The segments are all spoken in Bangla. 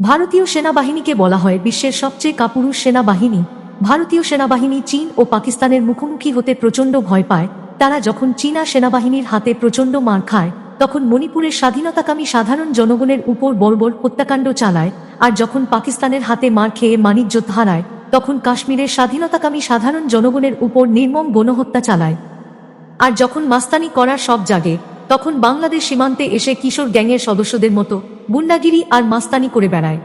ভারতীয় সেনাবাহিনীকে বলা হয় বিশ্বের সবচেয়ে কাপুরুষ সেনাবাহিনী। ভারতীয় সেনাবাহিনী চীন ও পাকিস্তানের মুখোমুখি হতে প্রচণ্ড ভয় পায়। তারা যখন চীনা সেনাবাহিনীর হাতে প্রচণ্ড মার খায়, তখন মণিপুরের স্বাধীনতাকামী সাধারণ জনগণের উপর বর্বর হত্যাকাণ্ড চালায় আর যখন পাকিস্তানের হাতে মার খেয়ে মানিজ্য হারায়, তখন কাশ্মীরের স্বাধীনতাকামী সাধারণ জনগণের উপর নির্মম গণহত্যা চালায়। আর যখন মাস্তানি করার সব জাগে, তখন বাংলাদেশ সীমান্তে এসে কিশোর গ্যাংয়ের সদস্যদের মতো গুন্ডাগিরি আর মাস্তানি করে বেড়ায়।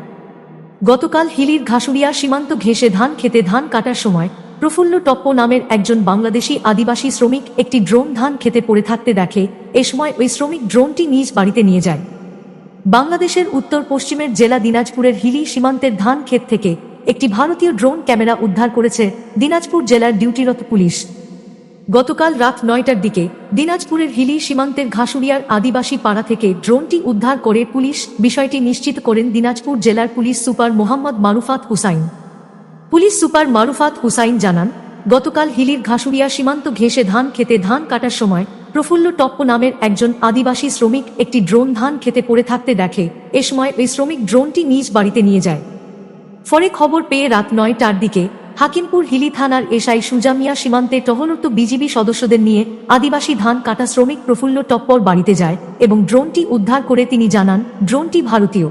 গতকাল হিলির ঘাসুরিয়া সীমান্ত ঘেঁষে ধান খেতে ধান কাটার সময় প্রফুল্ল টপ্প নামের একজন বাংলাদেশি আদিবাসী শ্রমিক একটি ড্রোন ধান খেতে পড়ে থাকতে দেখে এ সময় ওই শ্রমিক ড্রোনটি নিজ বাড়িতে নিয়ে যায়। বাংলাদেশের উত্তর পশ্চিমের জেলা দিনাজপুরের হিলি সীমান্তের ধান ক্ষেত থেকে একটি ভারতীয় ড্রোন ক্যামেরা উদ্ধার করেছে দিনাজপুর জেলার ডিউটিরত পুলিশ। গতকাল রাত নয়টার দিকে দিনাজপুরের হিলি সীমান্তের ঘাসুরিয়ার আদিবাসী পাড়া থেকে ড্রোনটি উদ্ধার করে পুলিশ বিষয়টি নিশ্চিত করেন দিনাজপুর জেলার police super Mohammad Marufat Hussain. Police super Marufat Hussain জানান, গতকাল হিলির ঘাসুরিয়া সীমান্ত ঘেঁষে ধান খেতে ধান কাটার সময় প্রফুল্ল টপ্প নামের একজন আদিবাসী শ্রমিক একটি ড্রোন ধান খেতে পড়ে থাকতে দেখে এ সময় ওই শ্রমিক ড্রোনটি নিজ বাড়িতে নিয়ে যায়। পরে খবর পেয়ে রাত নয়টার দিকে হাকিমপুর হিলি থানার এসআই সুজামিয়া সীমান্তে টহলরত বিজিবি সদস্যদের নিয়ে আদিবাসী ধান কাটা শ্রমিক প্রফুল্ল টপ্পর বাড়িতে যায় এবং ড্রোনটি উদ্ধার করে তিনি জানান, ড্রোনটি ভারতীয়।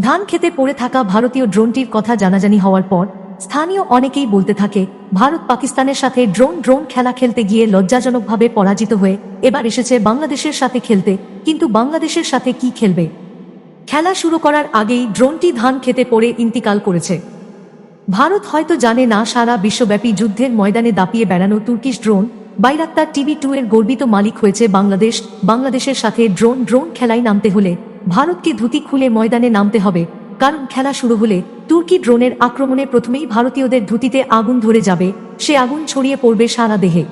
ধান খেতে পড়ে থাকা ভারতীয় ড্রোনটির কথা জানাজানি হওয়ার পর স্থানীয় অনেকেই বলতে থাকে, ভারত পাকিস্তানের সাথে ড্রোন ড্রোন খেলা খেলতে গিয়ে লজ্জাজনকভাবে পরাজিত হয়ে এবার এসেছে বাংলাদেশের সাথে খেলতে, কিন্তু বাংলাদেশের সাথে কি খেলবে? খেলা শুরু করার আগেই ড্রোনটি ধান খেতে পড়ে ইন্তিকাল করেছে। ভারত হয়তো জানে না, সারা বিশ্বব্যাপী যুদ্ধের ময়দানে দাপিয়ে বেড়ানো Turkish drone, Bayraktar TB two এর গর্বিত মালিক হয়েছে বাংলাদেশ, বাংলাদেশের সাথে ড্রোন ড্রোন খেলায় নামতে হলে ভারতকে ধুতি খুলে ময়দানে নামতে হবে, কারণ খেলা শুরু হলে তুর্কি ড্রোনের আক্রমণে প্রথমেই ভারতীয়দের ধুতিতে আগুন ধরে যাবে, সে আগুন ছড়িয়ে পড়বে সারা দেহে।